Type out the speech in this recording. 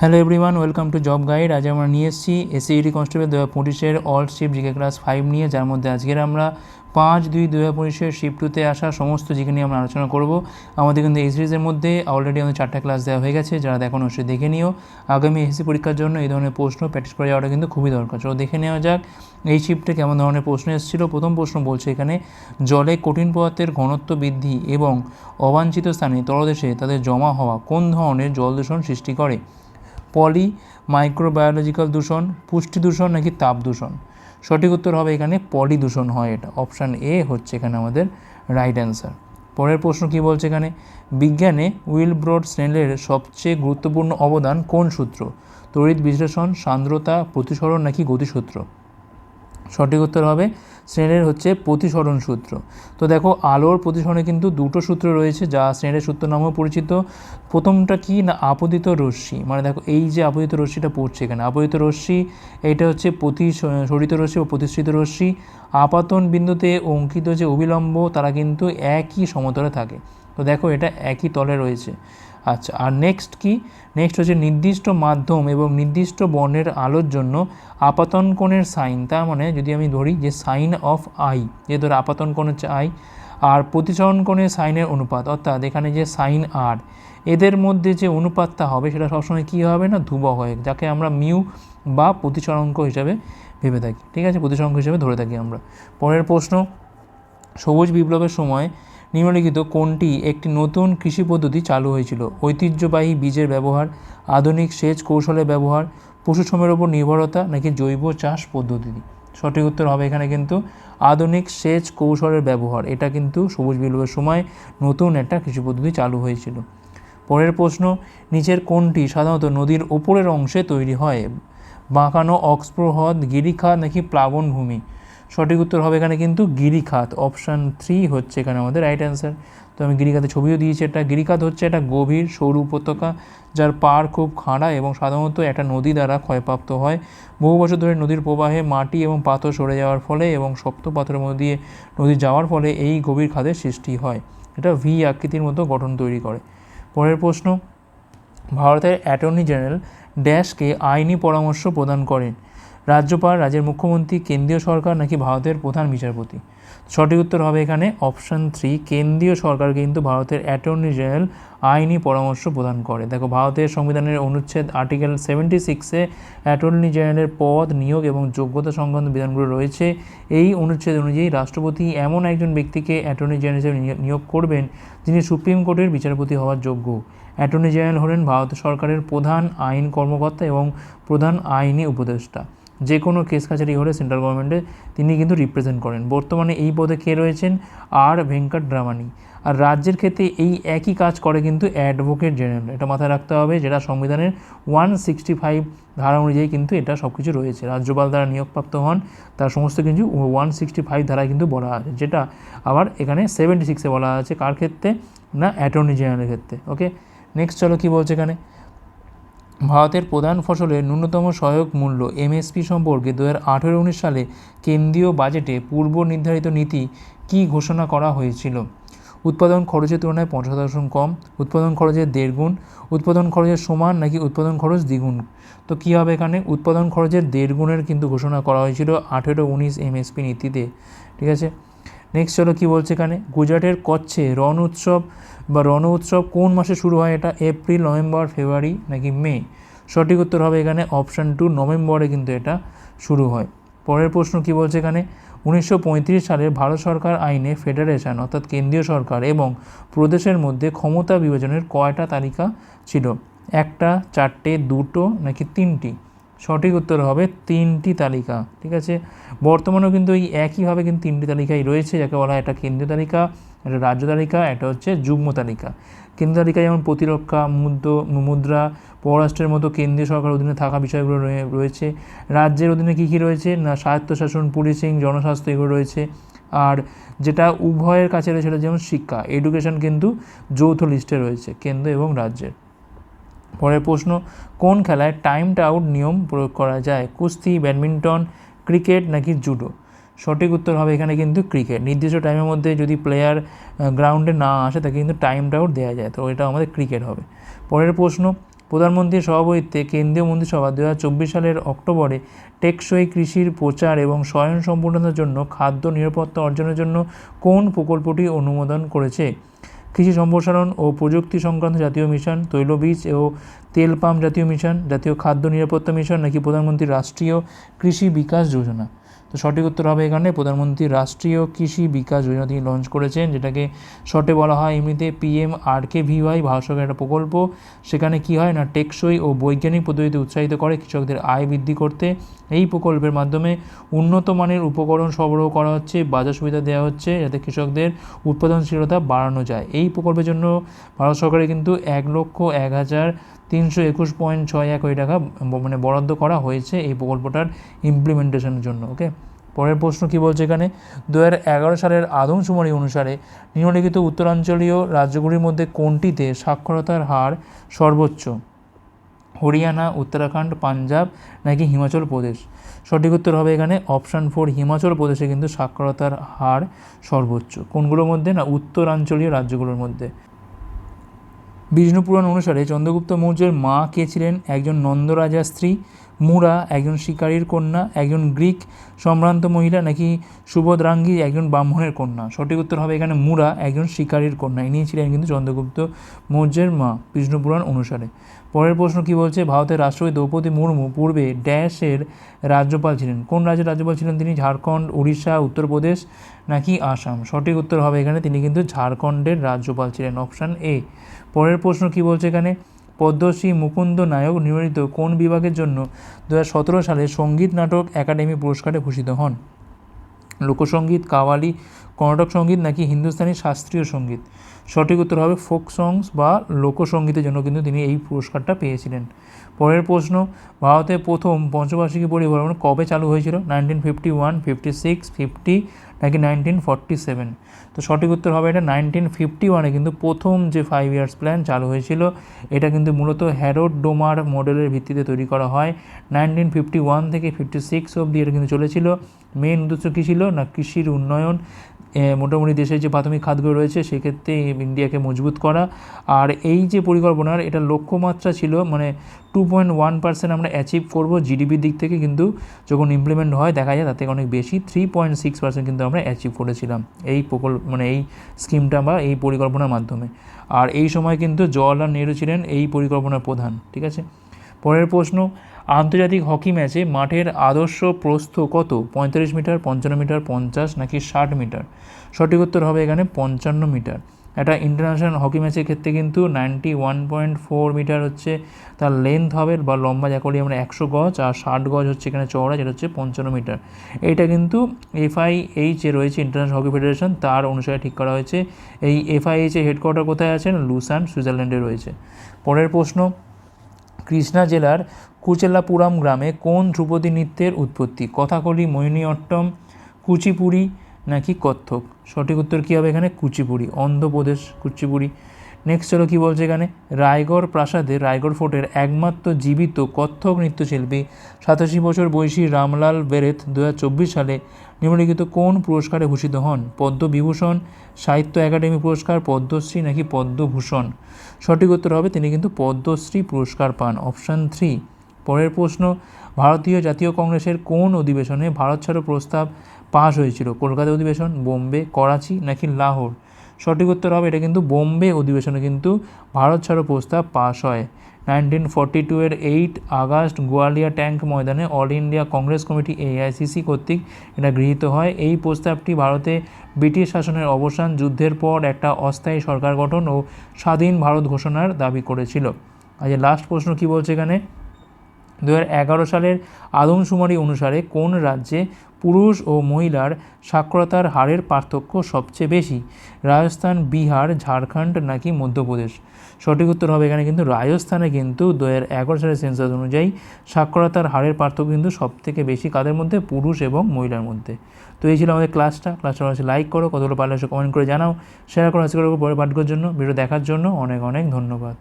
Hello everyone welcome to job guide আজ আমরা নিয়ে এসেছি এসএইটি কনস্টেবল দু হাজার পঁচিশের all shift GK class five নিয়ে, যার মধ্যে আজকের আমরা পাঁচ দুই দু হাজার পঁচিশের শিফট টুতে আসা সমস্ত জিকে নিয়ে আমরা আলোচনা করব। আমাদের কিন্তু এই সিরিজের মধ্যে অলরেডি আমাদের চারটা ক্লাস দেওয়া হয়ে গেছে, যারা দেখুন অবশ্যই দেখে নিও। আগামী এসএসসি পরীক্ষার জন্য এই ধরনের প্রশ্ন প্র্যাকটিস করে যাওয়াটা কিন্তু খুবই দরকার। চলো দেখে নেওয়া যাক, এই শিফটে কেমন ধরনের প্রশ্ন এসেছিল? প্রথম প্রশ্ন বলছে এখানে, জলে কঠিন পদার্থের ঘনত্ব বৃদ্ধি এবং অবাঞ্ছিত স্থানে তলদেশে তাদের জমা হওয়া কোন ধরনের জল দূষণ সৃষ্টি করে? পলি মাইক্রোবায়োলজিক্যাল দূষণ, পুষ্টি দূষণ নাকি তাপ দূষণ? সঠিক উত্তর হবে এখানে পলি দূষণ হয় এটা। অপশান এ হচ্ছে এখানে আমাদের রাইট অ্যান্সার। পরের প্রশ্ন কি বলছে এখানে? বিজ্ঞানে উইল উইলব্রড স্নেলের সবচেয়ে গুরুত্বপূর্ণ অবদান কোন সূত্র? তড়িৎ বিশ্লেষণ, সান্দ্রতা, প্রতিসরণ নাকি গতিসূত্র? সঠিক উত্তর হবে স্নেলের হচ্ছে প্রতিসরণ সূত্র। তো দেখো, আলোর প্রতিসরণে কিন্তু দুটো সূত্র রয়েছে যা শ্রেণের সূত্র নামেও পরিচিত। প্রথমটা কি না আপদিত রশ্মি? মানে দেখো, এই যে আপদিত রশ্মিটা পড়ছে এখানে আপদিত রশ্মি এইটা হচ্ছে প্রতিসরিত রশ্মি ও প্রতিষ্ঠিত রশ্মি। আপাতন বিন্দুতে অঙ্কিত যে অবিলম্ব, তারা কিন্তু একই সমতলে থাকে। তো দেখো এটা একই তলে রয়েছে। আচ্ছা আর নেক্সট কি? নেক্সট হচ্ছে নির্দিষ্ট মাধ্যম এবং নির্দিষ্ট বর্ণের আলোর জন্য আপাতন কোণের সাইন। তার মানে যদি আমি ধরি যে সাইন অফ আই যে ধরো আপাতন কোণ হচ্ছে আই, আর প্রতিসরণ কোণের সাইনের অনুপাত, অর্থাৎ এখানে যে সাইন আর, এদের মধ্যে যে অনুপাতটা হবে সেটা সবসময় কী হবে না? ধ্রুবক হয়, যাকে আমরা মিউ বা প্রতিসরাঙ্ক হিসাবে ভেবে থাকি। ঠিক আছে? প্রতিসরাঙ্ক হিসাবে ধরে থাকি আমরা। পরের প্রশ্ন, সবুজ বিপ্লবের সময় নিম্নলিখিত কোনটি একটি নতুন কৃষি পদ্ধতি চালু হয়েছিল? ঐতিহ্যবাহী বীজের ব্যবহার, আধুনিক সেচ কৌশলের ব্যবহার, পশু শ্রমের ওপর নির্ভরতা নাকি জৈব চাষ পদ্ধতি? সঠিক উত্তর হবে এখানে কিন্তু আধুনিক সেচ কৌশলের ব্যবহার। এটা কিন্তু সবুজ বিপ্লবের সময় নতুন একটা কৃষি পদ্ধতি চালু হয়েছিল। পরের প্রশ্ন, নিচের কোনটি সাধারণত নদীর ওপরের অংশে তৈরি হয়? বাঁকানো অক্সপ্রো হ্রদ গিরিখাত নাকি প্লাবনভূমি? সঠিক উত্তর হবে এখানে কিন্তু গিরিখাত। অপশান থ্রি হচ্ছে এখানে আমাদের রাইট অ্যান্সার তো আমি গিরিখাতে ছবিও দিয়েছি এটা। গিরিখাত হচ্ছে একটা গভীর সরু উপত্যকা যার পাড় খুব খাড়া এবং সাধারণত একটা নদী দ্বারা ক্ষয়প্রাপ্ত হয়। বহু বছর ধরে নদীর প্রবাহে মাটি এবং পাথর সরে যাওয়ার ফলে এবং শক্ত পাথরের মধ্যে দিয়ে নদী যাওয়ার ফলে এই গভীর খাদের সৃষ্টি হয়। এটা ভি আকৃতির মতো গঠন তৈরি করে। পরের প্রশ্ন, ভারতের অ্যাটর্নি জেনারেল ড্যাশকে আইনি পরামর্শ প্রদান করেন। রাজ্যপাল রাজ্যের মুখ্যমন্ত্রী কেন্দ্রীয় সরকার নাকি ভারতের প্রধান বিচারপতি? সঠিক উত্তর হবে এখানে অপশান থ্রি কেন্দ্রীয় সরকার কিন্তু ভারতের অ্যাটর্নি জেনারেল আইনি পরামর্শ প্রদান করে। দেখো, ভারতের সংবিধানের অনুচ্ছেদ আর্টিকেল সেভেন্টি সিক্সে অ্যাটর্নি জেনারেলের পদ, নিয়োগ এবং যোগ্যতা সংক্রান্ত বিধানগুলো রয়েছে। এই অনুচ্ছেদ অনুযায়ী রাষ্ট্রপতি এমন একজন ব্যক্তিকে অ্যাটর্নি জেনারেল হিসেবে নিয়োগ করবেন যিনি সুপ্রিম কোর্টের বিচারপতি হওয়ার যোগ্য। অ্যাটর্নি জেনারেল হলেন ভারত সরকারের প্রধান আইন কর্মকর্তা এবং প্রধান আইনি উপদেষ্টা। যে কোনো কেস কাছারি হলে সেন্ট্রাল গভর্নমেন্টে তিনি কিন্তু রিপ্রেজেন্ট করেন। বর্তমানে এই পদে কে রয়েছেন? আর ভেঙ্কট রামানি আর রাজ্যের ক্ষেত্রে এই একই কাজ করে কিন্তু অ্যাডভোকেট জেনারেল। এটা মাথায় রাখতে হবে যেটা সংবিধানের ওয়ান সিক্সটি ফাইভ ধারা অনুযায়ী কিন্তু এটা সব কিছু রয়েছে। রাজ্যপাল দ্বারা নিয়োগপ্রাপ্ত হন, তার সমস্ত কিছু ওয়ান সিক্সটি ফাইভ ধারায় কিন্তু বলা আছে, যেটা আবার এখানে সেভেন্টি সিক্সে বলা আছে। কার ক্ষেত্রে? না, অ্যাটর্নি জেনারেলের ক্ষেত্রে। ওকে? নেক্সট চলো কী বলছে এখানে? ভারতের প্রধান ফসলের ন্যূনতম সহায়ক মূল্য এমএসপি সম্পর্কে দু হাজার আঠেরো উনিশ সালে কেন্দ্রীয় বাজেটে পূর্ব নির্ধারিত নীতি কী ঘোষণা করা হয়েছিল? উৎপাদন খরচের তুলনায় পঞ্চাশ শতাংশ কম, উৎপাদন খরচের দেড় গুণ, উৎপাদন খরচের সমান নাকি উৎপাদন খরচ দ্বিগুণ? তো কী হবে এখানে? উৎপাদন খরচের দেড় গুণের কিন্তু ঘোষণা করা হয়েছিল আঠেরো উনিশ এমএসপি নীতিতে, ঠিক আছে? নেক্সট চলো কী বলছে এখানে? গুজরাটের কচ্ছে রণ উৎসব বা রণ উৎসব কোন মাসে শুরু হয়? এটা এপ্রিল নভেম্বর ফেব্রুয়ারি নাকি মে সঠিক উত্তর হবে এখানে অপশান টু নভেম্বরে কিন্তু এটা শুরু হয়। পরের প্রশ্ন কী বলছে এখানে? উনিশশো সালের ভারত সরকার আইনে ফেডারেশন অর্থাৎ কেন্দ্রীয় সরকার এবং প্রদেশের মধ্যে ক্ষমতা বিভাজনের কয়টা তালিকা ছিল? একটা, চারটে, দুটো নাকি তিনটি? সঠিক উত্তর হবে তিনটি তালিকা, ঠিক আছে? বর্তমানেও কিন্তু এই একইভাবে কিন্তু তিনটি তালিকাই রয়েছে, যাকে বলা হয় একটা কেন্দ্রীয় তালিকা, একটা রাজ্য তালিকা, একটা হচ্ছে যুগ্ম তালিকা। কেন্দ্রীয় তালিকায় যেমন প্রতিরক্ষা মুদ্র মুদ্রা, পররাষ্ট্রের মতো কেন্দ্রীয় সরকার অধীনে থাকা বিষয়গুলো রয়েছে। রাজ্যের অধীনে কী কী রয়েছে? না, স্বায়ত্তশাসন, পুলিশিং, জনস্বাস্থ্য এগুলো রয়েছে। আর যেটা উভয়ের কাছে রয়েছে সেটা যেমন শিক্ষা, এডুকেশন কিন্তু যৌথ লিস্টে রয়েছে, কেন্দ্র এবং রাজ্যের। পরের প্রশ্ন, কোন খেলায় টাইমড আউট নিয়ম প্রয়োগ করা যায়? কুস্তি, ব্যাডমিন্টন, ক্রিকেট নাকি জুডো? সঠিক উত্তর হবে এখানে কিন্তু ক্রিকেট। নির্দিষ্ট টাইমের মধ্যে যদি প্লেয়ার গ্রাউন্ডে না আসে, তাকে কিন্তু টাইমড আউট দেওয়া যায়। তো এটা আমাদের ক্রিকেট হবে। পরের প্রশ্ন প্রধানমন্ত্রীর সভাপতিত্বে কেন্দ্রীয় মন্ত্রিসভা দু হাজার চব্বিশ সালের অক্টোবরে টেকসই কৃষির প্রচার এবং স্বয়ংসম্পূর্ণতার জন্য খাদ্য নিরাপত্তা অর্জনের জন্য কোন প্রকল্পটি অনুমোদন করেছে? কৃষি সম্প্রসারণ ও প্রযুক্তি সংক্রান্ত জাতীয় মিশন তৈলবীজ ও তেল পাম্প জাতীয় মিশন, জাতীয় খাদ্য নিরাপত্তা মিশন নাকি প্রধানমন্ত্রী রাষ্ট্রীয় কৃষি বিকাশ যোজনা? তো সঠিক উত্তর হবে এখানে প্রধানমন্ত্রী রাষ্ট্রীয় কৃষি বিকাশ যোজনা তিনি লঞ্চ করেছেন, যেটাকে শর্টে বলা হয় এমনিতে PM R K VY Bharat সরকারের একটা প্রকল্প। সেখানে কি হয় না, টেকসই ও বৈজ্ঞানিক পদ্ধতিতে উৎসাহিত করে কৃষকদের আয় বৃদ্ধি করতে। এই প্রকল্পের মাধ্যমে উন্নত মানের উপকরণ সরবরাহ করা হচ্ছে, বাজার সুবিধা দেওয়া হচ্ছে, যাতে কৃষকদের উৎপাদনশীলতা বাড়ানো যায়। এই প্রকল্পের জন্য ভারত সরকারের কিন্তু এক লক্ষ এক হাজার তিনশো একুশ পয়েন্ট ছয় এক কোটি টাকা মানে বরাদ্দ করা হয়েছে এই প্রকল্পটার ইমপ্লিমেন্টেশনের জন্য ওকে পরের প্রশ্ন কি বলছে এখানে? দু হাজার এগারো সালের আদমশুমারি অনুসারে নিম্নলিখিত উত্তরাঞ্চলীয় রাজ্যগুলির মধ্যে কোনটিতে সাক্ষরতার হার সর্বোচ্চ? হরিয়ানা, উত্তরাখণ্ড, পাঞ্জাব নাকি হিমাচল প্রদেশ? সঠিক উত্তর হবে এখানে অপশান ফোর হিমাচল প্রদেশে কিন্তু সাক্ষরতার হার সর্বোচ্চ। কোনগুলোর মধ্যে না উত্তরাঞ্চলীয় রাজ্যগুলোর মধ্যে? বিষ্ণু পুরাণ অনুসারে চন্দ্রগুপ্ত মৌর্যের মা কে ছিলেন? একজন নন্দরাজার স্ত্রী মুরা, একজন শিকারীর কন্যা, একজন গ্রিক সম্ভ্রান্ত মহিলা নাকি সুভদ্রাঙ্গী একজন ব্রাহ্মণের কন্যা। সঠিক উত্তর হবে এখানে মুরা, একজন শিকারীর কন্যা। ইনি ছিলেন কিন্তু চন্দ্রগুপ্ত মৌর্যের মা, বিষ্ণু পুরাণ অনুসারে। পরের প্রশ্ন কি বলছে? ভারতের রাষ্ট্রপতি দ্রৌপদী মুর্মু পূর্বে ড্যাশের রাজ্যপাল ছিলেন। কোন রাজ্যের রাজ্যপাল ছিলেন তিনি? ঝাড়খণ্ড, উড়িষ্যা, উত্তরপ্রদেশ নাকি আসাম? সঠিক উত্তর হবে এখানে তিনি কিন্তু ঝাড়খণ্ডের রাজ্যপাল ছিলেন, অপশান এ। পরের প্রশ্ন কি বলছে এখানে? পদ্মশ্রী মুকুন্দ নায়ক নির্বাচিত কোন বিভাগের জন্য দুহাজার সতেরো সালে সংগীত নাটক একাডেমি পুরস্কারে ভূষিত হন? লোকসঙ্গীত, কাওয়ালি কর্ণাটক সংগীত নাকি হিন্দুস্তানি শাস্ত্রীয় সংগীত? সঠিক উত্তর হবে ফোক সংস বা লোকসঙ্গীতের জন্য কিন্তু তিনি এই পুরস্কারটা পেয়েছিলেন। পরের প্রশ্ন ভারতের প্রথম পঞ্চবার্ষিকী পরিভ্রমণ কবে চালু হয়েছিল? Nineteen fifty one fifty six fifty নাকি নাইনটিন ফর্টি সেভেন তো সঠিক উত্তর হবে এটা নাইনটিন ফিফটি ওয়ানে কিন্তু প্রথম যে ফাইভ ইয়ার্স প্ল্যান চালু হয়েছিল, এটা কিন্তু মূলত হ্যারোড ডোমার মডেলের ভিত্তিতে তৈরি করা হয়। নাইনটিন ফিফটি ওয়ান থেকে ফিফটি সিক্স অবধি এটা কিন্তু চলেছিল। মেন উদ্দেশ্য কী ছিল? না কৃষির উন্নয়ন? মোটামুটি দেশের যে প্রাথমিক খাতগুলো রয়েছে সেক্ষেত্রে ইন্ডিয়াকে মজবুত করা। আর এই যে পরিকল্পনার, এটা লক্ষ্যমাত্রা ছিল মানে টু পয়েন্ট ওয়ান পার্সেন্ট আমরা অ্যাচিভ করব জিডিপির দিক থেকে কিন্তু যখন ইমপ্লিমেন্ট হয় দেখা যায় তার থেকে অনেক বেশি থ্রি পয়েন্ট সিক্স পার্সেন্ট কিন্তু আমরা অ্যাচিভ করেছিলাম এই প্রকল্প মানে এই স্কিমটা বা এই পরিকল্পনার মাধ্যমে। আর এই সময় কিন্তু জওয়াহরলাল নেহরু ছিলেন এই পরিকল্পনার প্রধান, ঠিক আছে? পরের প্রশ্ন, আন্তর্জাতিক হকি ম্যাচে মাঠের আদর্শ প্রস্থ কত? পঁয়তাল্লিশ মিটার, পঞ্চান্ন মিটার, পঞ্চাশ নাকি ষাট মিটার? সঠিক উত্তর হবে এখানে পঞ্চান্ন মিটার। একটা ইন্টারন্যাশনাল হকি ম্যাচের ক্ষেত্রে কিন্তু ninety one point four metre হচ্ছে তার লেন্থ হবে বা লম্বা যা করি আমরা একশো গজ আর ষাট গজ হচ্ছে এখানে চওড়া, যেটা হচ্ছে পঞ্চান্ন মিটার। এইটা কিন্তু এফআইএইচ এ রয়েছে ইন্টারন্যাশনাল হকি ফেডারেশন তার অনুসারে ঠিক করা হয়েছে। এই এফআইএইচ এর হেডকোয়ার্টার কোথায় আছেন? লুসান, সুইজারল্যান্ডে রয়েছে। পরের প্রশ্ন কৃষ্ণা জেলার কুচেলাপুরাম গ্রামে কোন ধ্রুপদী নৃত্যের উৎপত্তি? কথাকলি, মোহিনীঅট্টম, কুচিপুড়ি নাকি কত্থক? সঠিক উত্তর কী হবে এখানে? কুচিপুড়ি, অন্ধ্রপ্রদেশ, কুচিপুড়ি। নেক্সট চলো কী বলছে এখানে? রায়গড় প্রাসাদে, রায়গড় ফোর্টের একমাত্র জীবিত কত্থক নৃত্যশিল্পী সাতাশি বছর বয়সী রামলাল বেরেথ দুহাজার চব্বিশ সালে নিম্নলিখিত কোন পুরস্কারে ভূষিত হন? পদ্মবিভূষণ, সাহিত্য একাডেমি পুরস্কার, পদ্মশ্রী নাকি পদ্মভূষণ? সঠিক উত্তর হবে তিনি কিন্তু পদ্মশ্রী পুরস্কার পান। অপশান থ্রি পরের প্রশ্ন, ভারতীয় জাতীয় কংগ্রেসের কোন অধিবেশনে ভারত ছাড়ো প্রস্তাব পাশ হয়েছিল? কলকাতা অধিবেশন, বোম্বে, করাচি নাকি লাহোর? সঠিক উত্তর হবে, এটা কিন্তু বোম্বে অধিবেশনে কিন্তু ভারত ছাড়ো প্রস্তাব পাশ হয়। নাইনটিন ফর্টি টু এর এইট আগস্ট গোয়ালিয়া ট্যাঙ্ক ময়দানে All India Congress Committee AICC কর্তৃক এটা গৃহীত হয়। এই প্রস্তাবটি ভারতে ব্রিটিশ শাসনের অবসান যুদ্ধের পর একটা অস্থায়ী সরকার গঠন ও স্বাধীন ভারত ঘোষণার দাবি করেছিল। আজ লাস্ট প্রশ্ন কি বলছে এখানে? দু সালের আদমশুমারি অনুসারে কোন রাজ্যে পুরুষ ও মহিলার সাক্ষরতার হারের পার্থক্য সবচেয়ে বেশি। রাজস্থান, বিহার, ঝাড়খণ্ড নাকি মধ্যপ্রদেশ? সঠিক উত্তর হবে এখানে কিন্তু রাজস্থানে কিন্তু দু হাজার এগারো সালের সেন্সাস অনুযায়ী সাক্ষরতার হারের পার্থক্য কিন্তু সবথেকে বেশি কাদের মধ্যে? পুরুষ এবং মহিলার মধ্যে। তো এই ছিল আমাদের ক্লাসটা ক্লাসটা হচ্ছে লাইক করো, কতগুলো পারলে কমেন্ট করে জানাও। শেয়ার করো আজকে পরে পাঠকের জন্য। ভিডিও দেখার জন্য অনেক অনেক ধন্যবাদ।